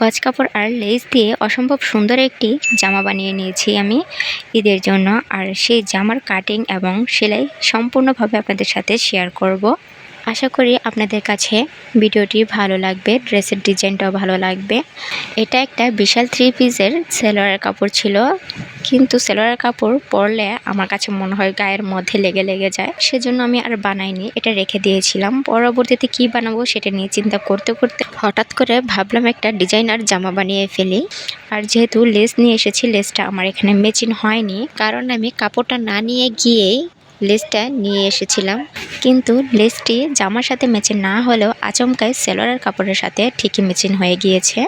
গজ কাপড় আর লেস দিয়ে অসম্ভব সুন্দর একটি জামা বানিয়ে নিয়েছি আমি ঈদের জন্য। আর সেই জামার কাটিং এবং সেলাই সম্পূর্ণভাবে আপনাদের সাথে শেয়ার করব। আশা করি আপনাদের কাছে ভিডিওটি ভালো লাগবে ড্রেসের ডিজাইনটাও ভালো লাগবে। এটা একটা বিশাল থ্রি পিসের সেলোয়ারের কাপড় ছিল। কিন্তু সেলোয়ারের কাপড় পরলে আমার কাছে মনে হয় গায়ের মধ্যে লেগে লেগে যায়। সেজন্য আমি আর বানাইনি, এটা রেখে দিয়েছিলাম। পরবর্তীতে কি বানাবো সেটা নিয়ে চিন্তা করতে করতে হঠাৎ করে ভাবলাম একটা ডিজাইনার জামা বানিয়ে ফেলি। আর যেহেতু লেস নিয়ে এসেছি, লেসটা আমার এখানে মেচিন হয়নি, কারণ আমি কাপড়টা না নিয়ে গিয়েই লেসটা নিয়ে এসেছিলাম। কিন্তু লেসটি জামার সাথে ম্যাচিং না হলেও আচমকায় সেলোয়ারের কাপড়ের সাথে ঠিকই ম্যাচিং হয়ে গিয়েছে।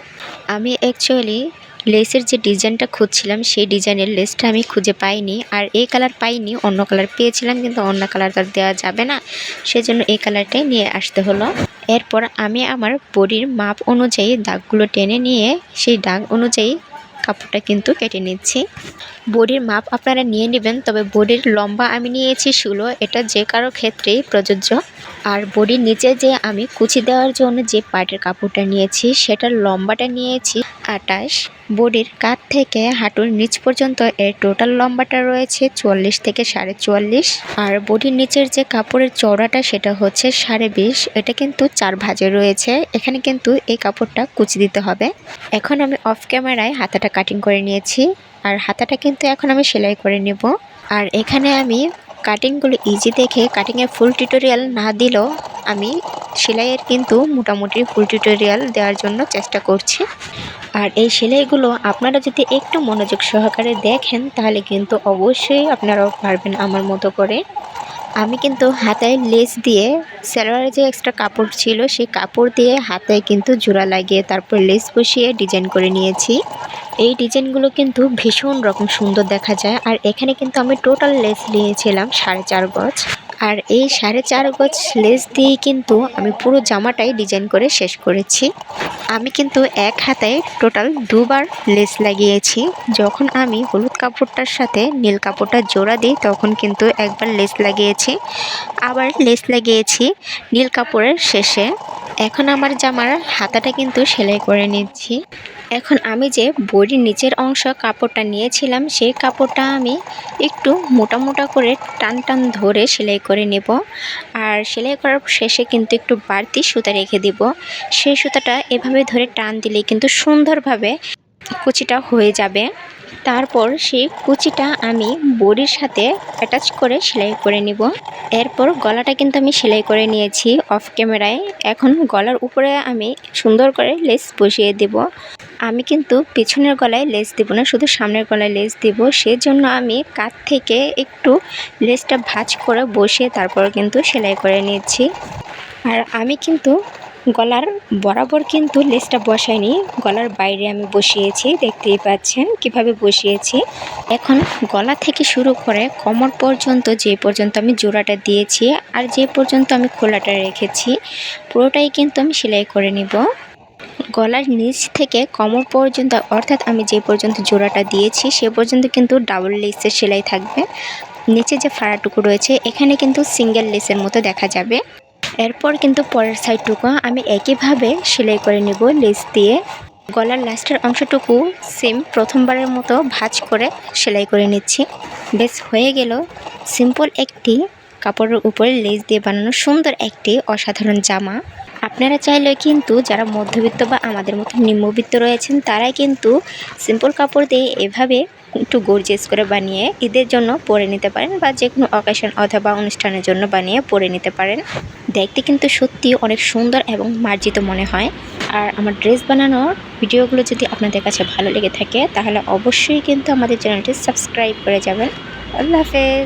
আমি অ্যাকচুয়ালি লেসের যে ডিজাইনটা খুঁজছিলাম, সেই ডিজাইনের লেসটা আমি খুঁজে পাইনি। আর এই কালার পাইনি, অন্য কালার পেয়েছিলাম, কিন্তু অন্য কালার তো দেওয়া যাবে না। সেজন্য এই কালারটাই নিয়ে আসতে হলো। এরপর আমি আমার বডির মাপ অনুযায়ী দাগগুলো টেনে নিয়ে, সেই দাগ অনুযায়ী কাপড়টা কিন্তু কেটে নিচ্ছি। বডির মাপ আপনারা নিয়ে নেবেন, তবে বডির লম্বা আমি নিয়েছি ষোলো। এটা যে কারও ক্ষেত্রেই প্রযোজ্য। আর বডির নিচে যে আমি কুচি দেওয়ার জন্য যে পাটের কাপড়টা নিয়েছি, সেটার লম্বাটা নিয়েছি আটাশ। বডির কাত থেকে হাঁটুর নিচ পর্যন্ত এর টোটাল লম্বাটা রয়েছে চুয়াল্লিশ থেকে সাড়ে চুয়াল্লিশ আর বডির নিচের যে কাপড়ের চওড়াটা, সেটা হচ্ছে সাড়ে বিশ। এটা কিন্তু চার ভাজে রয়েছে। এখানে কিন্তু এই কাপড়টা কুচি দিতে হবে। এখন আমি অফ ক্যামেরায় হাতাটা কাটিং করে নিয়েছি। আর হাতাটা কিন্তু এখন আমি সেলাই করে নেব। আর এখানে আমি কাটিংগুলো ইজি দেখে কাটিংয়ের ফুল টিউটোরিয়াল না দিলেও আমি সেলাইয়ের কিন্তু মোটামুটি ফুল টিউটোরিয়াল দেওয়ার জন্য চেষ্টা করছি। আর এই সেলাইগুলো আপনারা যদি একটু মনোযোগ সহকারে দেখেন, তাহলে কিন্তু অবশ্যই আপনারাও পারবেন আমার মতো করে। আমি কিন্তু হাতায় লেস দিয়ে সালোয়ারের যে এক্সট্রা কাপড় ছিল, সেই কাপড় দিয়ে হাতায় কিন্তু জোড়া লাগিয়ে তারপর লেস বসিয়ে ডিজাইন করে নিয়েছি। এই ডিজাইনগুলো কিন্তু ভীষণ রকম সুন্দর দেখা যায়। আর এখানে কিন্তু আমি টোটাল লেস নিয়েছিলাম সাড়ে চার গজ। আর এই সাড়ে চার গজ লেস দিয়ে কিন্তু আমি পুরো জামাটাই ডিজাইন করে শেষ করেছি। আমি কিন্তু এক হাতায় টোটাল দুবার লেস লাগিয়েছি। যখন আমি হলুদ কাপড়টার সাথে নীল কাপড়টা জোড়া দিই, তখন কিন্তু একবার লেস লাগিয়েছি। আবার লেস লাগিয়েছি নীল কাপড়ের শেষে। এখন আমার জামার হাতাটা কিন্তু সেলাই করে নিচ্ছি। এখন আমি যে বডির নিচের অংশ কাপড়টা নিয়েছিলাম, সেই কাপড়টা আমি একটু মোটা মোটা করে টান টান ধরে সেলাই করে নেব। আর সেলাই করার শেষে কিন্তু একটু বাড়তি সুতা রেখে দিব। সেই সুতাটা এভাবে ধরে টান দিলেই কিন্তু সুন্দরভাবে কুচিটা হয়ে যাবে। তারপর সেই কুচিটা আমি বডির সাথে অ্যাটাচ করে সেলাই করে নিব। এরপর গলাটা কিন্তু আমি সেলাই করে নিয়েছি অফ ক্যামেরায় এখন গলার উপরে আমি সুন্দর করে লেস বসিয়ে দেব। আমি কিন্তু পিছনের গলায় লেস দেবো না, শুধু সামনের গলায় লেস দেবো। সেজন্য আমি কাত থেকে একটু লেসটা ভাঁজ করে বসিয়ে তারপর কিন্তু সেলাই করে নিয়েছি আর আমি কিন্তু গলার বরাবর কিন্তু লেসটা বসাইনি গলার বাইরে আমি বসিয়েছি, দেখতেই পাচ্ছেন কীভাবে বসিয়েছি। এখন গলা থেকে শুরু করে কোমর পর্যন্ত যে পর্যন্ত আমি জোড়াটা দিয়েছি আর যে পর্যন্ত আমি খোলাটা রেখেছি, পুরোটাই কিন্তু আমি সেলাই করে নিব। গলার নিচ থেকে কোমর পর্যন্ত, অর্থাৎ আমি যে পর্যন্ত জোড়াটা দিয়েছি, সে পর্যন্ত কিন্তু ডাবল লেসের সেলাই থাকবে। নিচে যে ফাড়াটুকু রয়েছে, এখানে কিন্তু সিঙ্গেল লেসের মতো দেখা যাবে। এরপর কিন্তু পরের সাইডটুকু আমি একইভাবে সেলাই করে নেব লেস দিয়ে। গলার লাস্টের অংশটুকু সেম প্রথমবারের মতো ভাঁজ করে সেলাই করে নিচ্ছি। বেশ হয়ে গেল সিম্পল একটি কাপড়ের উপরে লেস দিয়ে বানানো সুন্দর একটি অসাধারণ জামা। আপনারা চাইলে কিন্তু যারা মধ্যবিত্ত বা আমাদের মতো নিম্নবিত্ত রয়েছেন, তারাই কিন্তু সিম্পল কাপড় দিয়ে এভাবে একটু গর্জিয়াস করে বানিয়ে ঈদের জন্য পরে নিতে পারেন বা যে কোনো অকেশন অথবা অনুষ্ঠানের জন্য বানিয়ে পরে নিতে পারেন। দেখতে কিন্তু সত্যি অনেক সুন্দর এবং মার্জিত মনে হয়। আর আমার ড্রেস বানানোর ভিডিওগুলো যদি আপনাদের কাছে ভালো লেগে থাকে, তাহলে অবশ্যই কিন্তু আমাদের চ্যানেলটি সাবস্ক্রাইব করে যাবেন। আল্লাহ হাফেজ।